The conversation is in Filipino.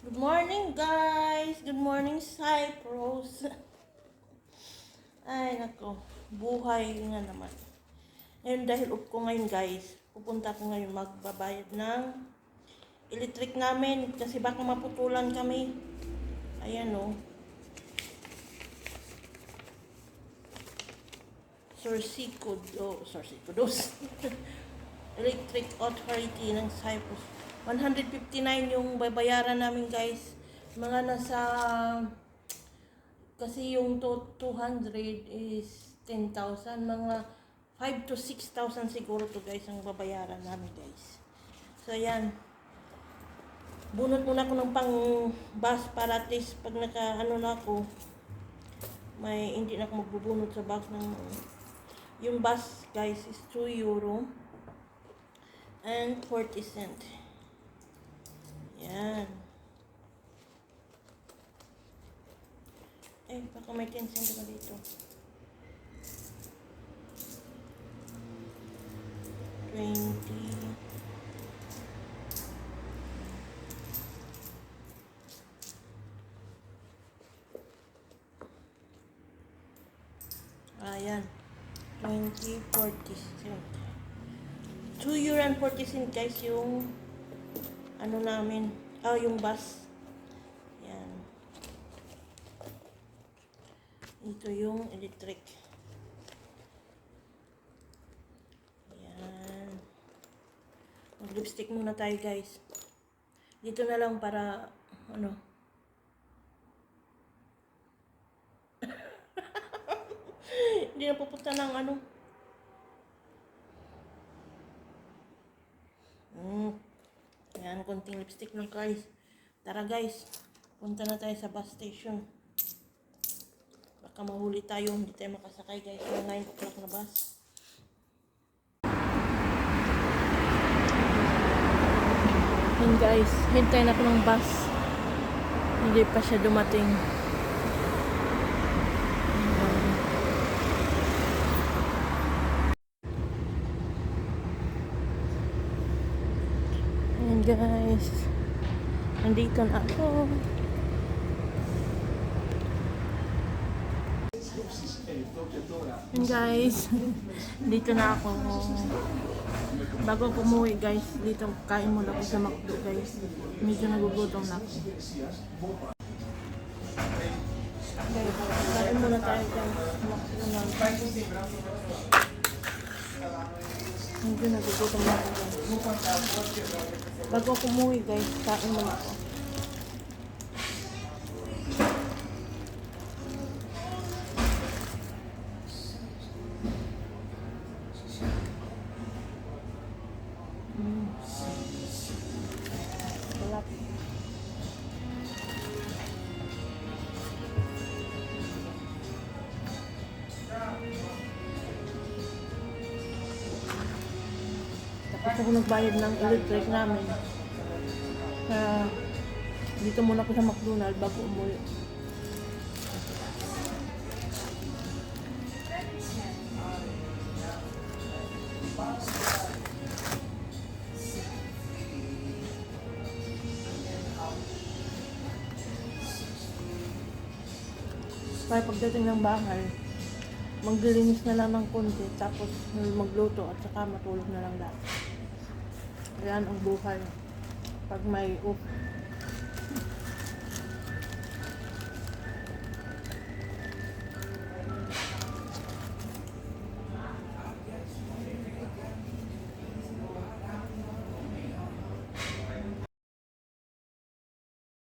Good morning, guys! Good morning, Cyprus! Ay, nako. Buhay nga naman. Ngayon, dahil up ko ngayon, guys, pupunta ko ngayon magbabayad ng electric namin kasi baka maputulan kami. Ayan, oh. Sorsico do, Sorsico dos. Electric Authority ng Cyprus. 159 yung babayaran namin guys. Mga nasa kasi yung to 200 is 10,000. Mga 5 to 6,000 siguro to guys ang babayaran namin guys. So yan. Bunot muna ko ng pang bus para at least pag naka ano na ako may hindi na ako magbubunot sa bus ng yung bus guys is 2 euro and 40 cent. Yan. Eh, baka may 10 cent ba dito? 20. Ayan. 20, 40 cent. 2 euro and 40 cent guys yung ano namin. Ah, yung bus. Yan. Ito yung electric. Yan. Mag-lipstick muna tayo guys. Dito na lang para ano. Hindi na pupunta ng ano. Mm. Ayan, konting lipstick lang guys. Tara guys, punta na tayo sa bus station. Baka mahuli tayo, hindi tayo makasakay guys. Yung 9 o'clock na bus. Yun guys, hintayin ako ng bus. Hindi pa siya dumating. Guys. Nandito na ako. Guys. Dito na ako. Bago ako guys, dito kain muna ako sa McDo guys. Medyo nagugutom na ako. Guys, kain muna tayo guys. McDo. Medyo nagugutom na ako guys. Bago ako umuwi guys, kain muna ako. Ako nagbayad ng electric namin. Kaya dito muna ako sa McDonald bago umuwi. Kaya pagdating ng bahay, maglilinis na lang ng konti, tapos magluto at saka matulog na lang lahat. Yan ang buhay. Pag may off.